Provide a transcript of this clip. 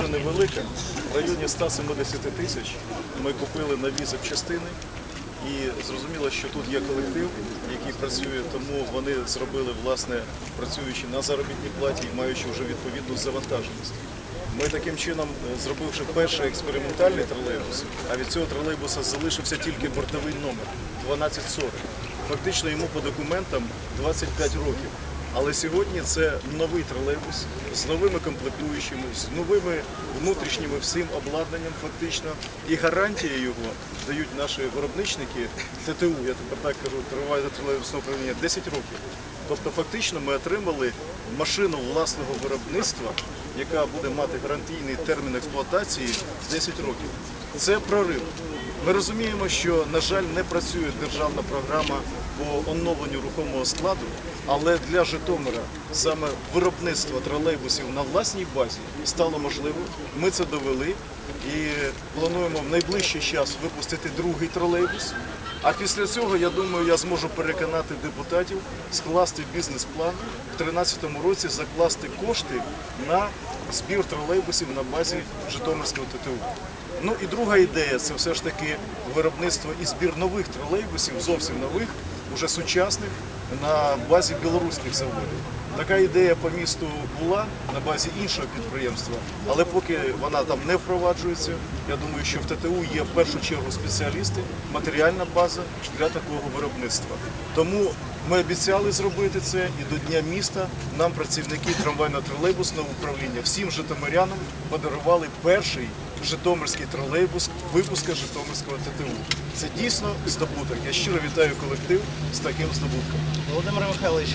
дуже невелика. В районі 170 тисяч ми купили нові запчастини. І зрозуміло, що тут є колектив, який працює, тому вони зробили, власне, працюючи на заробітній платі і маючи вже відповідну завантаженість. Ми таким чином, е, зробивши перший експериментальний тролейбус, а від цього тролейбуса залишився тільки бортовий номер 1240. Фактично йому по документам 25 років. Але сьогодні це новий тролейбус з новими комплектуючими, з новими внутрішніми всім обладнанням, фактично. І гарантія його дають наші виробничники ТТУ, я тепер так кажу, триває тролейбусне управління 10 років. Тобто, фактично, ми отримали машину власного виробництва, яка буде мати гарантійний термін експлуатації 10 років. Це прорив. Ми розуміємо, що, на жаль, не працює державна програма по оновленню рухомого складу, але для Житомира саме виробництво тролейбусів на власній базі стало можливим. Ми це довели і плануємо в найближчий час випустити другий тролейбус. А після цього, я думаю, я зможу переконати депутатів скласти бізнес-план в 2013 році закласти кошти на збір тролейбусів на базі Житомирського ТТУ. Ну і друга ідея це все ж таки виробництво і збір нових тролейбусів, зовсім нових, уже сучасних, на базі білоруських заводів. Така ідея по місту була на базі іншого підприємства, але поки вона там не впроваджується, я думаю, що в ТТУ є в першу чергу спеціалісти, матеріальна база для такого виробництва. Тому ми обіцяли зробити це, і до Дня міста нам працівники трамвайно-тролейбусного управління всім житомирянам подарували перший житомирський тролейбус випуска Житомирського ТТУ. Це дійсно здобуток. Я щиро вітаю колектив з таким здобутком. Володимир Михайлович,